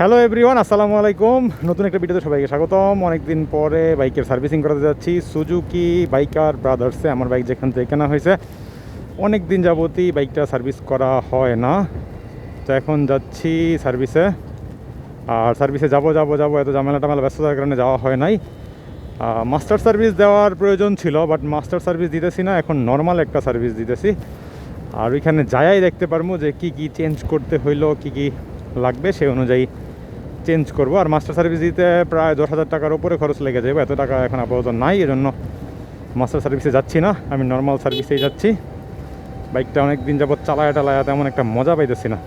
Hello everyone আসসালামু আলাইকুম। নতুন একটা ভিডিওতে সবাইকে স্বাগতম। অনেকদিন পরে বাইকের সার্ভিসিং করাতে যাচ্ছি। সুজুকি বাইকার ব্রাদার্সে আমার বাইক যেখান থেকে কেনা হয়েছে। অনেক দিন যাবতই বাইকটা সার্ভিস করা হয় না। তো এখন যাচ্ছি সার্ভিসে। আর সার্ভিসে যাব যাব যাব, এত ঝামেলা টামেলা, ব্যস্ততার কারণে যাওয়া হয় নাই। মাস্টার সার্ভিস দেওয়ার প্রয়োজন ছিল বাট মাস্টার সার্ভিস দিতেছি না। এখন নর্মাল একটা সার্ভিস দিতেছি। আর ওইখানে যায়াই দেখতে পারব যে কি কি চেঞ্জ করতে হইল, কি কি লাগবে সেই অনুযায়ী চেঞ্জ করব। আর মাস্টার সার্ভিস দিতে প্রায় দশ হাজার টাকার উপরে খরচ লেগে যাবে এত টাকা এখন আপাতত নাই, এজন্য মাস্টার সার্ভিসে যাচ্ছি না। আমি নর্মাল সার্ভিসেই যাচ্ছি। বাইকটা অনেক দিন যাবত চালায় টালায় তেমন একটা মজা পাইতেছি না।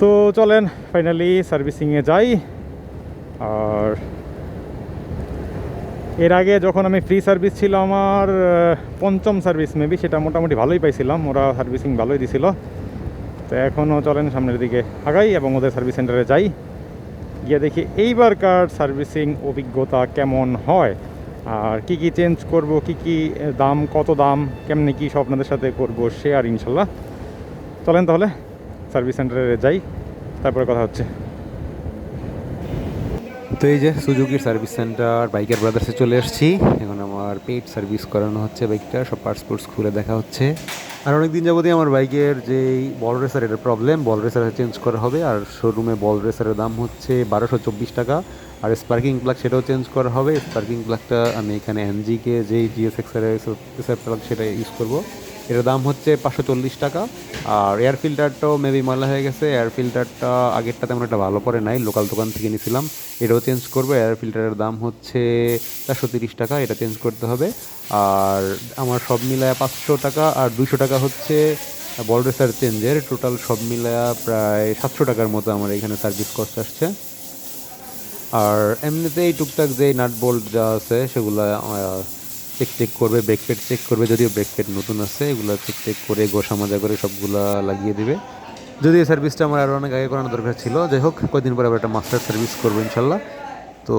তো চলেন ফাইনালি সার্ভিসিংয়ে যাই। আর এর আগে যখন আমি ফ্রি সার্ভিস ছিল আমার পঞ্চম সার্ভিস মেবি সেটা মোটামুটি ভালোই পাইছিলাম। ওরা সার্ভিসিং ভালোই দিছিল। তো এখনও চলেন সামনের দিকে আগাই এবং ওদের সার্ভিস সেন্টারে যাই। গিয়ে দেখি এইবারকার সার্ভিসিং অভিজ্ঞতা কেমন হয়, আর কি কি চেঞ্জ করব, কি কি দাম, কত দাম, কেমনি কি সব আপনাদের সাথে করব শেয়ার ইনশাল্লাহ। চলেন তাহলে সার্ভিস সেন্টারে যাই, তারপরে কথা হচ্ছে। তো এই যে সুজুকির সার্ভিস সেন্টার বাইকের ব্রাদার্সে চলে এসেছি। এখন আমার পেড সার্ভিস করানো হচ্ছে বাইকটা সব পার্টস স্পোর্টস খুলে দেখা হচ্ছে। আর অনেক দিন যাবতই আমার বাইকের যে বল রেসার এটা প্রবলেম বল রেসার চেঞ্জ করা হবে। আর শোরুমে বল রেসারের দাম হচ্ছে বারোশো চব্বিশ টাকা। আর স্পার্কিং প্লাগ সেটাও চেঞ্জ করা হবে। স্পার্কিং প্লাগটা আমি এখানে এনজিকে যেই জিএস এর প্লাগ সেটা ইউজ করব। এটার দাম হচ্ছে পাঁচশো চল্লিশ টাকা। আর এয়ার ফিল্টারটাও মেবি ময়লা হয়ে গেছে। এয়ার ফিল্টারটা আগেরটা তেমন একটা ভালো পড়ে নাই লোকাল দোকান থেকে নিয়েছিলাম এটাও চেঞ্জ করব। এয়ার ফিল্টারের দাম হচ্ছে চারশো তিরিশ টাকা, এটা চেঞ্জ করতে হবে। আর আমার সব মিলায় পাঁচশো টাকা আর দুশো টাকা হচ্ছে বল রেসার চেঞ্জের টোটাল সব মিলায়া প্রায় সাতশো টাকার মতো আমার এখানে সার্ভিস কস্ট আসছে। আর এমনিতেই টুকটাক যে নাট বোল্ট যা আছে, সেগুলো চেক টেক করবে ব্রেক পেড চেক করবে, যদিও ব্রেক পেড নতুন আছে, এগুলো চেক টেক করে গোসা মাজা করে সবগুলা লাগিয়ে দিবে। যদি এই সার্ভিসটা আমার আরও অনেক আগে করানো দরকার ছিল, যাই হোক কদিন পরে আবার একটা মাস্টার সার্ভিস করব ইনশাল্লাহ। তো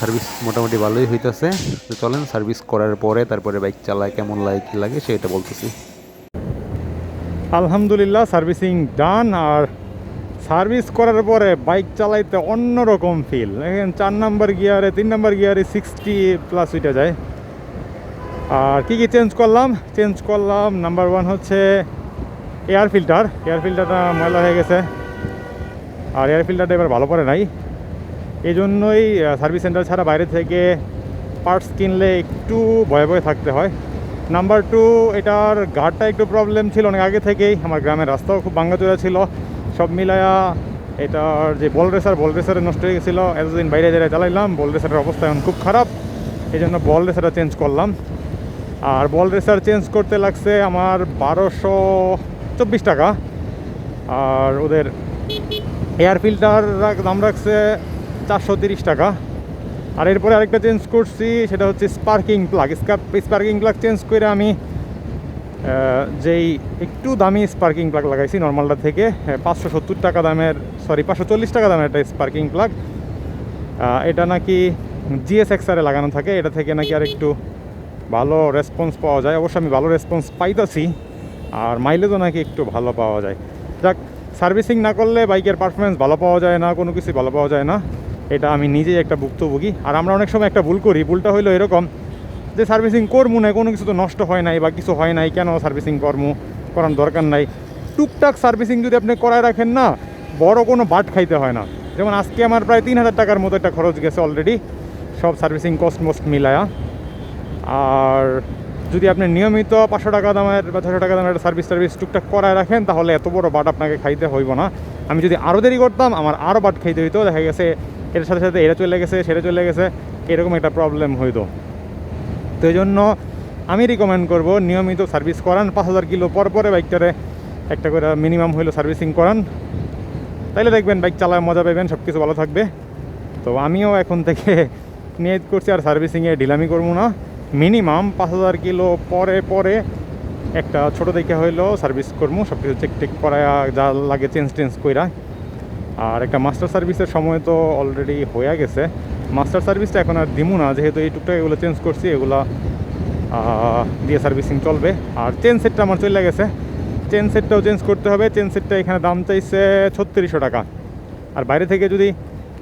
সার্ভিস মোটামুটি ভালোই হইতেছে। তো চলেন সার্ভিস করার পরে তারপরে বাইক চালায়, কেমন লাগে, কী লাগে, সেটা বলতেছি। আলহামদুলিল্লাহ সার্ভিসিং ডান আর সার্ভিস করার পরে বাইক চালাইতে অন্যরকম ফিল এখন চার নাম্বার গিয়ারে তিন নাম্বার গিয়ারে সিক্সটি প্লাস উঠে যায়। আর কী কী চেঞ্জ করলাম? চেঞ্জ করলাম নাম্বার ওয়ান হচ্ছে এয়ার ফিল্টার এয়ার ফিল্টারটা ময়লা হয়ে গেছে। আর এয়ার ফিল্টারটা এবার ভালো করে নাই। এই জন্যই সার্ভিস সেন্টার ছাড়া বাইরে থেকে পার্টস কিনলে একটু ভয়ে ভয়ে থাকতে হয়। নাম্বার টু এটার গার্ডটা একটু প্রবলেম ছিল অনেক আগে থেকেই। আমার গ্রামের রাস্তাও খুব ভাঙ্গাচোরা ছিল। সব মিলায়া এটার যে বল রেসার, বল রেসারে নষ্ট হয়ে গেছিল। এতদিন বাইরে বাইরে চালাইলাম, বল রেসারের অবস্থা এখন খুব খারাপ। এই জন্য বল রেসারটা চেঞ্জ করলাম। আর বল রেসার চেঞ্জ করতে লাগছে আমার বারোশো চব্বিশ টাকা। আর ওদের এয়ার ফিল্টার দাম রাখছে চারশো তিরিশ টাকা। আর এরপরে আরেকটা চেঞ্জ করছি, সেটা হচ্ছে sparking plug. Sparking plug change করে আমি যেই একটু দামি স্পার্কিং প্লাগ লাগাইছি নর্মালটা থেকে পাঁচশো সত্তর টাকা দামের, সরি, পাঁচশো চল্লিশ টাকা দামের একটা স্পার্কিং প্লাগ। এটা নাকি জিএস এক্সারে লাগানো থাকে, এটা থেকে নাকি আর একটু ভালো রেসপন্স পাওয়া যায়। অবশ্য আমি ভালো রেসপন্স পাইতেছি, আর মাইলেজও নাকি একটু ভালো পাওয়া যায়। যাক সার্ভিসিং না করলে বাইকের পারফরমেন্স ভালো পাওয়া যায় না, কোনো কিছু ভালো পাওয়া যায় না। এটা আমি নিজেই একটা ভুক্তভোগী। আর আমরা অনেক সময় একটা ভুল করি। ভুলটা হইল এরকম যে সার্ভিসিং করব না, কোনো কিছু তো নষ্ট হয় নাই বা কিছু হয় নাই, কেন সার্ভিসিং করব করার দরকার নাই। টুকটাক সার্ভিসিং যদি আপনি করায় রাখেন না, বড় কোনো বাট খাইতে হয় না। যেমন আজকে আমার প্রায় তিন হাজার টাকার মতো একটা খরচ গেছে অলরেডি সব সার্ভিসিং কস্ট মোস্ট মিলায়া। আর যদি আপনি নিয়মিত পাঁচশো টাকা দামের বা ছশো টাকা দামের একটা সার্ভিস সার্ভিস টুকটাক করায় রাখেন, তাহলে এত বড় বাট আপনাকে খাইতে হইব না। আমি যদি আরও দেরি করতাম, আমার আরও বাট খাইতে হইতো। দেখা গেছে, এর সাথে সাথে এটা চলে গেছে সেটা চলে গেছে। এরকম একটা প্রবলেম হইতো। তো এই জন্য আমি রিকমেন্ড করব, নিয়মিত সার্ভিস করান। পাঁচ হাজার কিলো পর পরে বাইকটারে একটা করে মিনিমাম হইল সার্ভিসিং করান। তাইলে দেখবেন বাইক চালায় মজা পাবেন সব কিছু ভালো থাকবে। তো আমিও এখন থেকে নিয়ত করছি, আর সার্ভিসিংয়ে ঢিলামি করব না। মিনিমাম পাঁচ হাজার কিলো পরে পরে একটা ছোটো দেখে হইল সার্ভিস করব সব কিছু চেক টেক করা যা লাগে চেঞ্জ টেঞ্জ কইরা। আর একটা মাস্টার সার্ভিসের সময় তো অলরেডি হয়ে গেছে। মাস্টার সার্ভিসটা এখন আর দিমু না, যেহেতু এই টুকটাক এগুলো চেঞ্জ করছি, এগুলো দিয়ে সার্ভিসিং চলবে। আর চেন সেটটা আমার চলে গেছে। চেন সেটটাও চেঞ্জ করতে হবে। চেন সেটটা এখানে দাম চাইছে ছত্রিশশো টাকা। আর বাইরে থেকে যদি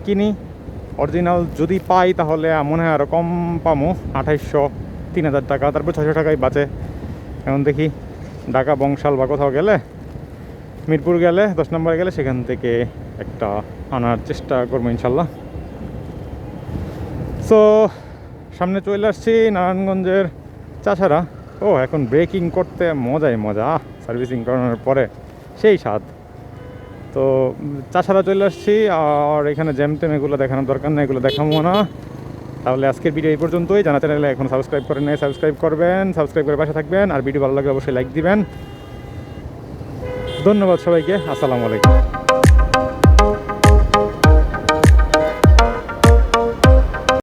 কিনি অরিজিনাল যদি পাই তাহলে মনে হয় আরও কম পামো। আঠাইশশো তিন হাজার টাকা, তারপর ছশো টাকায় বাঁচে। এখন দেখি ঢাকা বংশাল বা কোথাও গেলে, মিরপুর গেলে, দশ নম্বরে গেলে সেখান থেকে একটা আনার চেষ্টা করব ইনশাল্লাহ। সো সামনে চলে আসছি নারায়ণগঞ্জের চাষারা। ও, এখন ব্রেকিং করতে মজাই মজা। সার্ভিসিং করানোর পরে সেই স্বাদ। তো চাষারা চলে আসছি, আর এখানে জ্যাম টেম এগুলো দেখানোর দরকার নেই, এগুলো দেখাবো না। তাহলে আজকের ভিডিও এই পর্যন্তই। জানা চ্যানেলে এখন সাবস্ক্রাইব করেন নাই সাবস্ক্রাইব করবেন সাবস্ক্রাইব করে পাশে থাকবেন, আর ভিডিও ভালো লাগলে অবশ্যই লাইক দিবেন। ধন্যবাদ সবাইকে, আসসালামু আলাইকুম।